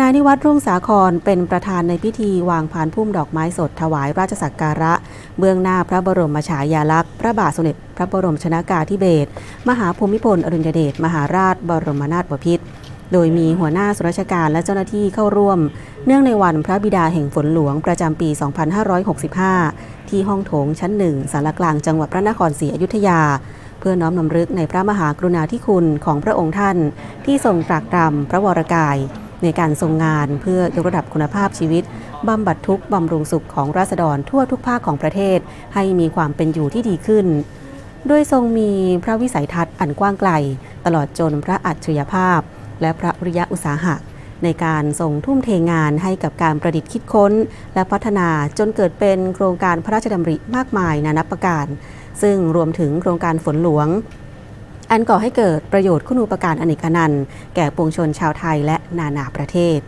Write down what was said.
นายนิวัฒน์รุ่งสาครเป็นประธานในพิธีวางพานพุ่มดอกไม้สดถวายราชสักการะ เบื้องหน้าพระบรมฉายาลักษณ์ พระบาทสมเด็จพระบรมชนากาธิเบศรมหาภูมิพลอดุลยเดชมหาราช บรมนาถบพิตรโดยมีหัวหน้าส่วนราชการและเจ้าหน้าที่เข้าร่วม เนื่องในวันพระบิดาแห่งฝนหลวงประจำปี 2565 ที่ห้องโถงชั้นหนึ่งสารกลางจังหวัดพระนครศรีอยุธยาเพื่อน้อมนำลึกในพระมหากรุณาธิคุณของพระองค์ท่าน ที่ทรงตรากตรำพระวรกาย ในการทรงงานเพื่อยกระดับคุณภาพชีวิตบำบัดทุกข์บำรุงสุขของราษฎรทั่วทุกภาคของประเทศ ให้มีความเป็นอยู่ที่ดีขึ้น โดยทรงมีพระวิสัยทัศน์อันกว้างไกล ตลอดจนพระอัจฉริยภาพ และพระวิริยะอุตสาหะในการส่งทุ่มเทงานให้กับการประดิษฐ์คิดค้น และพัฒนาจนเกิดเป็นโครงการพระราชดำริมากมายนานับประการ ซึ่งรวมถึงโครงการฝนหลวง อันก่อให้เกิดประโยชน์คุณูปการอเนกนันต์แก่ปวงชนชาวไทยและนานาประเทศ